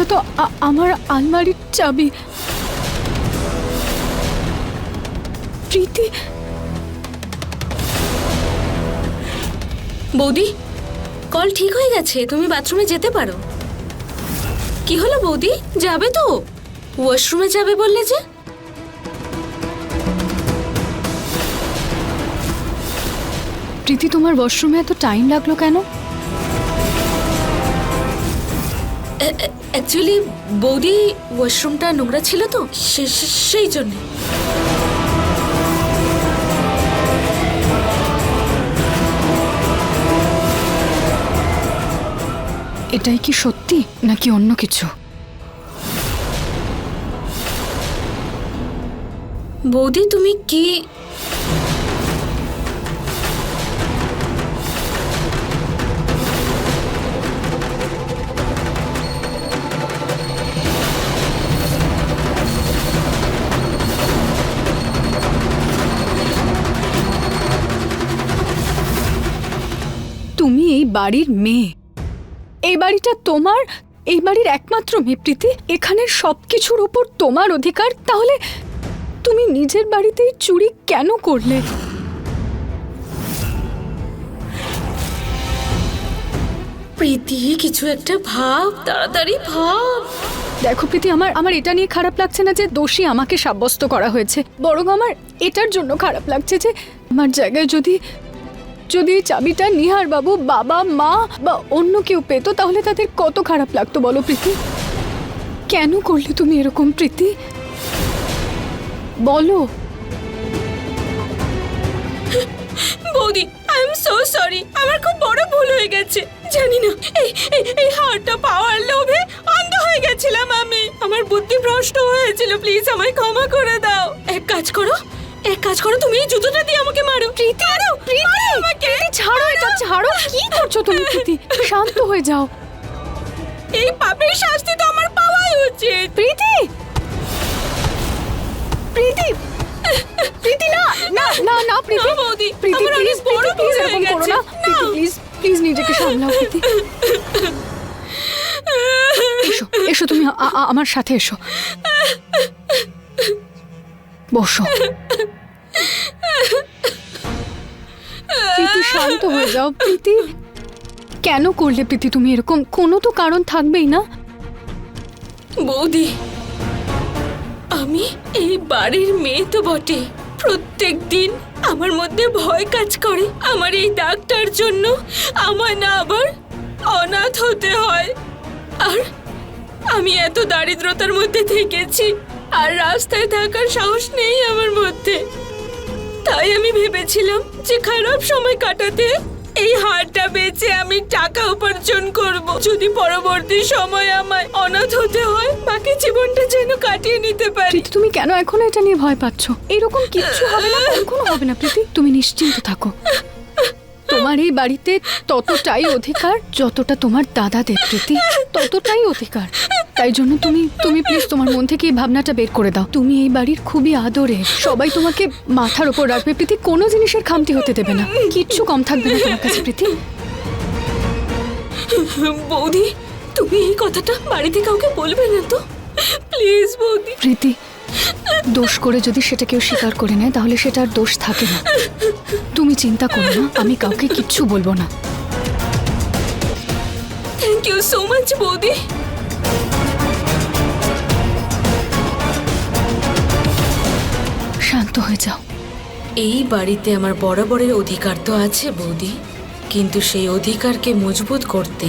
এটা তো আমার আলমারির চাবি। প্রীতি? বৌদি কল ঠিক হয়ে গেছে তুমি বাথরুমে যেতে পারো। কি হলো বৌদি? যাবে তো? ওয়াশরুমে যাবে বললে যে? প্রীতি তোমার ওয়াশরুমে এত টাইম লাগল কেন? অ্যাকচুয়ালি বৌদি ওয়াশরুমটা নোংরা ছিল তো সেই জন্য। এটাই কি সত্যি নাকি অন্য কিছু? বৌদি তুমি কি তুমি এই বাড়ির মেয়ে। এই বাড়িটা তোমার এই বাড়ির একমাত্র মেয়ে প্রীতি। এখানের সবকিছুর উপর তোমার অধিকার। তাহলে তুমি নিজের বাড়িতেই চুরি কেন করলে? প্রীতি কিছু একটা ভাব তাড়াতাড়ি ভাব। দেখো প্রীতি আমার আমার এটা নিয়ে খারাপ লাগছে না যে দোষী আমাকে সাব্যস্ত করা হয়েছে। বরং আমার এটার জন্য খারাপ লাগছে যে আমার জায়গায় যদি যদি চাবিটা নিহার বাবু বাবা মা বা অন্য কেউ পেতো, তাহলে তাদের কত খারাপ লাগতো বলো প্রীতি? কেন করলে তুমি এরকম প্রীতি? বলো। বৌদি আই এম সো সরি আমার খুব বড় ভুল হয়ে গেছে। জানি না এই এই হারটা পাওয়ার লোভে অন্ধ হয়ে গেছিলাম আমি। আমার বুদ্ধি ভ্রষ্ট হয়েছিল, প্লিজ আমায় ক্ষমা করে দাও। এক কাজ করো এক কাজ করো তুমি এই জুতোটা দিয়ে আমাকে মারো। প্রীতি মারো প্রীতি আমাকে। ছাড়ো এটা ছাড়ো। কি করছ তুমি প্রীতি? শান্ত হয়ে যাও। এই পাপের শাস্তি তো আমার পাওয়াই উচিত। প্রীতি! প্রীতি! প্রীতি না না না না প্রীতি। না, বৌদি, প্রীতি প্লিজ বড় প্লিজ এরকম করো। না। প্রীতি প্লিজ প্লিজ নিজেকে সামলাও প্রীতি। এসো এসো তুমি আমার সাথে এসো। বসো। প্রীতি, শান্ত হয়ে যাও। প্রীতি, কেন করলে প্রীতি তুমি এরকম? কোনো তো কারণ থাকবেই না। বৌদি, আমি এই বাড়ির মেয়ে তো বটে। প্রত্যেক দিন আমার মধ্যে ভয় কাজ করে। আমার এই ডাক্তার জন্য আমার না আবার অনাথ হতে হয়। আর আমি এত দারিদ্রতার মধ্যে থেকেছি। আর রাস্তায় থাকার সাহস নেই আমার মধ্যে। তাই আমি ভেবেছিলাম যে খারাপ সময় কাটাতে এই হারটা বেচে আমি টাকা উপার্জন করব। যদি পরবর্তী সময় আমায় অনাথ হতে হয় বাকি জীবনটা যেন কাটিয়ে নিতে পারি। প্রীতি তুমি কেন এখন এটা নিয়ে ভয় পাচ্ছ? এরকম কিচ্ছু হবে না কখনো হবে না প্রীতি। তুমি নিশ্চিন্ত থাকো। তোমার এই বাড়িতে ততটাই অধিকার যতটা তোমার দাদাদের প্রীতি ততটাই অধিকার। তাই জন্য তুমি তুমি প্লিজ তোমার মন থেকে এই ভাবনাটা বের করে দাও। তুমি এই বাড়ির খুবই আদরে। সবাই তোমাকে মাথার উপর রাখবে। প্রীতি কোনো জিনিসের খামতি হতে দেবে না। কিচ্ছু কম থাকবে না তোমার কাছে প্রীতি। বৌদি তুমি এই কথাটা বাড়িতে কাউকে বলবে না তো? প্লিজ বৌদি। প্রীতি দোষ করে যদি সেটা কেউ স্বীকার করে নেয় তাহলে সেটা আর দোষ থাকে না। তুমি চিন্তা করো না আমি কাউকে কিচ্ছু বলব না। থ্যাংক ইউ সো মাচ বৌদি। শান্ত হয়ে যাও। এই বাড়িতে আমার বরাবরের অধিকার তো আছে বৌদি। কিন্তু সেই অধিকারকে মজবুত করতে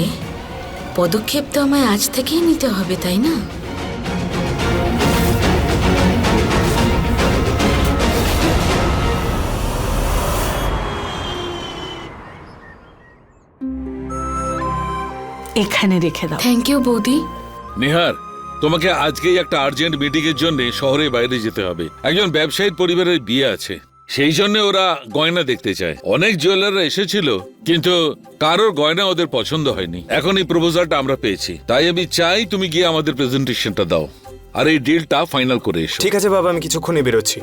পদক্ষেপ তো আমায় আজ থেকেই নিতে হবে তাই না? এখানে রেখে দাও। থ্যাংক ইউ বৌদি। নিহার তোমাকে আজকেই একটা আর্জেন্ট মিটিং এর জন্য শহরে বাইরে যেতে হবে। একজন ব্যবসায়ীর পরিবারের বিয়ে আছে। সেই জন্য ওরা গয়না দেখতে চায়। অনেক জুয়েলাররা এসেছিল কিন্তু কারোর গয়না ওদের পছন্দ হয়নি। এখন এই প্রপোজালটা আমরা পেয়েছি। তাই আমি চাই তুমি গিয়ে আমাদের প্রেজেন্টেশনটা দাও। আর এই ডিলটা ফাইনাল করে এসো। ঠিক আছে বাবা আমি কিছুক্ষণে বেরোচ্ছি।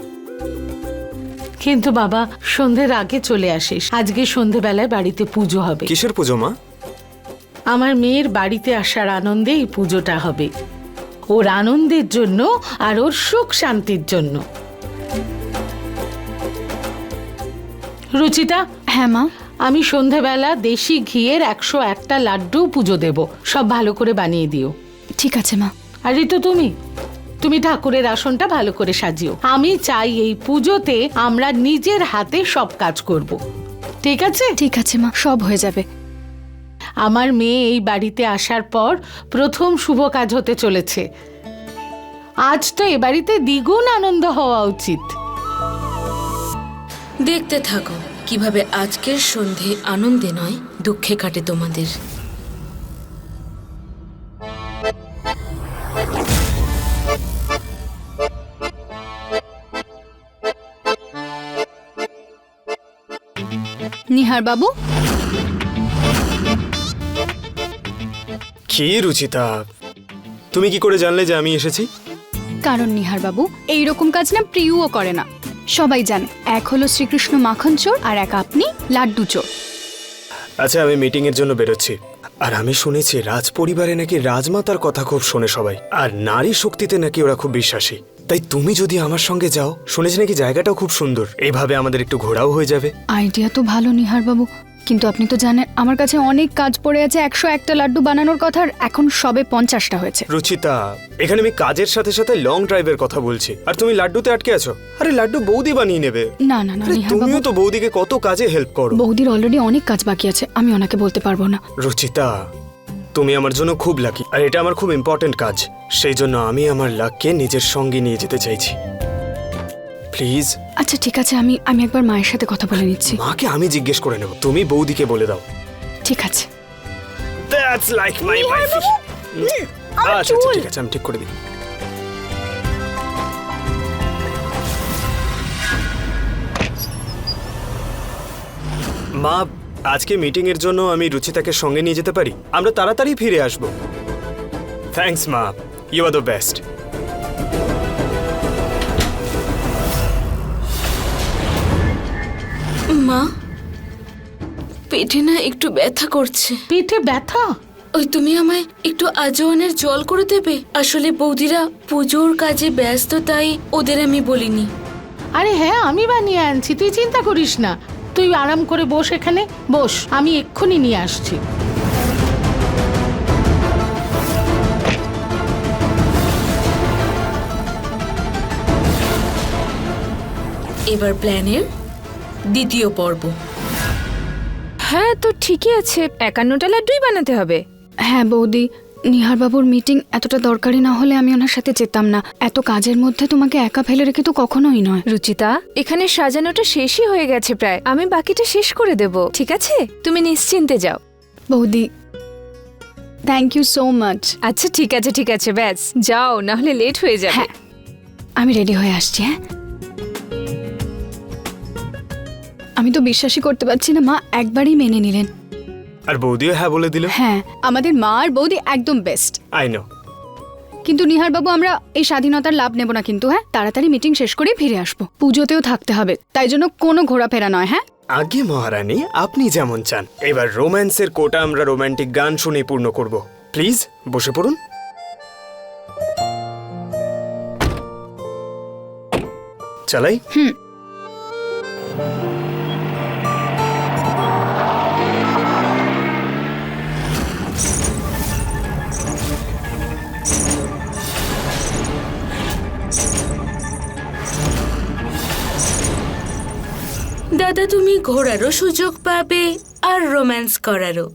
কিন্তু বাবা সন্ধ্যের আগে চলে আসিস। আজকে সন্ধেবেলায় বাড়িতে পুজো হবে। কিসের পুজো মা? আমার মেয়ের বাড়িতে আসার আনন্দে এই পুজোটা হবে। ওর আনন্দের জন্য আর ওর সুখ শান্তির জন্য। রুচিতা? হ্যাঁ মা। আমি সন্ধেবেলা দেশি ঘিয়ের একশো একটা লাড্ডু পুজো দেব। সব ভালো করে বানিয়ে দিও। ঠিক আছে মা। আর ঋতু তুমি? তুমি ঠাকুরের আসনটা ভালো করে সাজিও। আমি চাই এই পুজোতে আমরা নিজের হাতে সব কাজ করব। ঠিক আছে? ঠিক আছে মা। সব হয়ে যাবে। আমার মেয়ে এই বাড়িতে আসার পর প্রথম শুভ কাজ হতে চলেছে। আজ তো এ বাড়িতে দ্বিগুণ আনন্দ হওয়া উচিত। দেখতে থাকো কীভাবে আজকের সন্ধে আনন্দে নয় দুঃখে কাটে তোমাদের। নিহার বাবু কি রুচিতা তুমি কি করে জানলে যে আমি এসেছি? কারণ নিহার বাবু এইরকম কাজ না প্রিয়ও করে না। সবাই জানে এক হলো শ্রীকৃষ্ণ মাখন চোর আর এক আপনি লাড্ডু চোর। আচ্ছা আমি মিটিং এর জন্য বেরোচ্ছি। আর আমি শুনেছি রাজ পরিবারে নাকি রাজমাতার কথা খুব শোনে সবাই আর নারী শক্তিতে নাকি ওরা খুব বিশ্বাসী। তাই তুমি যদি আমার সঙ্গে যাও শুনেছি নাকি জায়গাটাও খুব সুন্দর এইভাবে আমাদের একটু ঘোরাও হয়ে যাবে। আইডিয়া তো ভালো নিহার বাবু কিন্তু আপনি তো জানেন আমার কাছে অনেক কাজ পড়ে আছে একশো একটা লাড্ডু বানানোর কথা আর এখন সবে পঞ্চাশটা হয়েছে। রুচিতা এখানে আমি কাজের সাথে সাথে লং ড্রাইভের কথা বলছি। আর তুমি লাড্ডুতে আটকে আছো? আরে লাড্ডু বৌদি বানিয়ে নেবে। না না না আরে নিহার বাবু। তুমিও তো বৌদিকে কত কাজে হেল্প করো। বৌদির অলরেডি অনেক কাজ বাকি আছে আমি ওনাকে বলতে পারব না। রুচিতা তুমি আমার জন্য খুব লাকি আর এটা আমার খুব ইম্পর্টেন্ট কাজ। সেই জন্য আমি আমার লাককে নিজের সঙ্গে নিয়ে যেতে চাইছি। প্লিজ। আচ্ছা ঠিক আছে আমি আমি একবার মায়ের সাথে কথা বলে নিচ্ছি। মাকে আমি জিজ্ঞেস করে নেব তুমি বৌদিকে বলে দাও। ঠিক আছে। দ্যাটস লাইক মাই ওয়াইফ আচ্ছা আচ্ছা ঠিক আছে আমি ঠিক করে দিই। মা আজকে মিটিং এর জন্য আমি রুচিতাকে সঙ্গে নিয়ে যেতে পারি? আমরা তাড়াতাড়ি ফিরে আসব। থ্যাঙ্কস মা। ইউ আর দ্য বেস্ট মা পেটে না একটু ব্যথা করছে। পেটে ব্যথা? ওই তুমি আমায় একটু আজওয়ানের জল করে দেবে? আসলে বৌদিরা পুজোর কাজে ব্যস্ত তাই ওদের আমি বলিনি। আরে হ্যাঁ আমি বানিয়ে আনছি তুই চিন্তা করিস না। তুই আরাম করে বস এখানে। বস আমি এক্ষুনি নিয়ে আসছি। এবার প্ল্যানের দ্বিতীয় পর্ব। হ্যাঁ তো ঠিকই আছে। একান্নটা লাড্ডুই বানাতে হবে। হ্যাঁ বৌদি নিহার বাবুর মিটিং এতটা দরকারি না হলে আমি ওনার সাথে যেতাম না। এত কাজের মধ্যে তোমাকে একা ফেলে রেখে তো কখনোই নয়। রুচিতা এখানে সাজানোটা শেষই হয়ে গেছে প্রায়। আমি বাকিটা শেষ করে দেব ঠিক আছে? তুমি নিশ্চিন্তে যাও। বৌদি থ্যাংক ইউ সো মাচ আচ্ছা ঠিক আছে ঠিক আছে ব্যাস। যাও না হলে লেট হয়ে যাবে। হ্যাঁ আমি রেডি হয়ে আসছি হ্যাঁ? আমি তো বিশ্বাসই করতে পারছি না মা একবারই মেনে নিলেন। আর বৌদিও হ্যাঁ বলে দিল? হ্যাঁ আমাদের মা আর বৌদি একদম বেস্ট আই নো কিন্তু নিহার বাবু আমরা এই স্বাধীনতার লাভ নেব না কিন্তু হ্যাঁ? তাড়াতাড়ি মিটিং শেষ করে ফিরে আসব। পুজোতেও থাকতে হবে তাই জন্য কোনো ঘোরাফেরা নয় হ্যাঁ? আগে মহারানী আপনি যেমন চান। এবার রোম্যান্সের কোটা আমরা রোমান্টিক গান শুনে পূর্ণ করব। প্লিজ বসে পড়ুন। চালাই? দাদা, তুমি ঘোরারও সুযোগ পাবে আর রোম্যান্স করারও।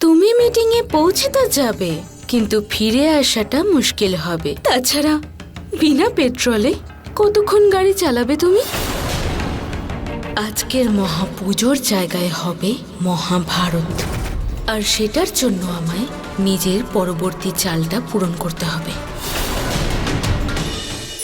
তুমি মিটিংয়ে পৌঁছে তো যাবে, কিন্তু ফিরে আসাটা মুশকিল হবে। তাছাড়া বিনা পেট্রোলে কতক্ষণ গাড়ি চালাবে তুমি? আজকের মহাপুজোর জায়গায় হবে মহাভারত। আর সেটার জন্য আমায় নিজের পরবর্তী চালটা পূরণ করতে হবে।